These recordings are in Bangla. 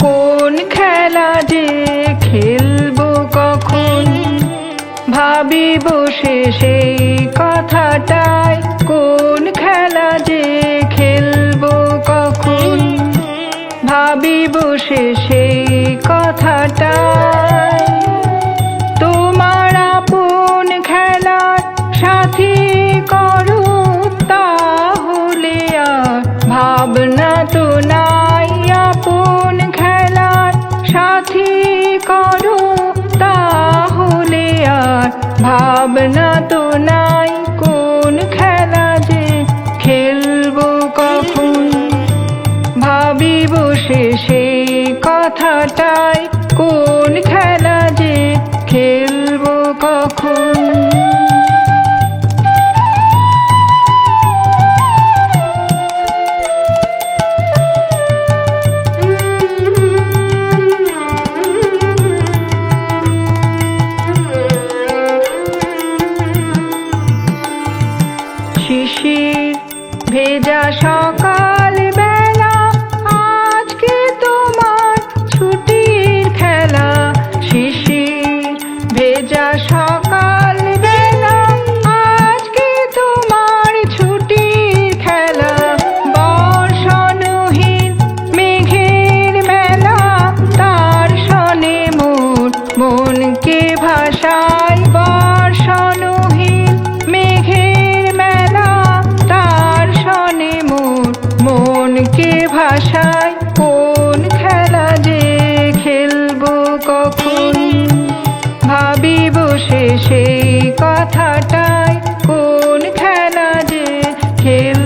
কোন খেলা যে খেলব কখন? ভাবি বসে সেই কথাটায় কোন খেলা যে খেলব কখন? ভাবি বসে সেই কথাটায় তোমার আপন খেলার সাথী করো তাহলে আর ভাবনা তো না ভাবনা তো নাই কোন খেলা যে খেলব কখন? ভাবি বসে সেই কথাটাই কোন ভেজা সকাল বেলা আজকে তোমার ছুটির খেলা শিশির ভেজা খেলব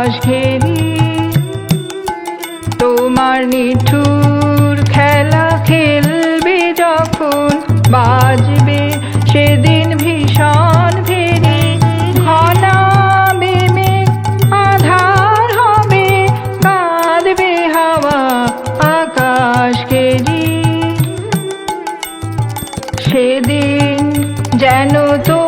আকাশ ঘেরি। তোমার নিঠুর খেলা খেলবে যখন বাজবে সেদিন ভীষণ ভেরি ঘনাবে আধার হবে, কাঁদবে হাওয়া আকাশ ঘেরি। সেদিন যেন তোমার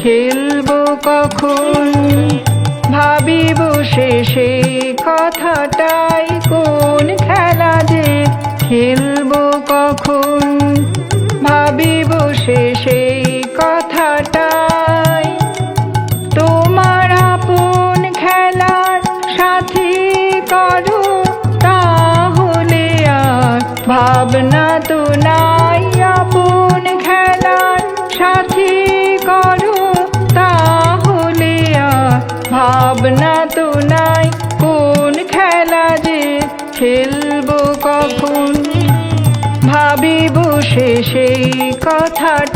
খেলব কখন? ভাবি বসে সেই কথাটাই, কোন খেলা যে খেলব কখন? ভাবি বসে সেই কথাটাই, তোমার আপন খেলার সাথী করো, তাহলে আর ভাবনা তো খেলব কখন? ভাবিব সে সেই কথাটাই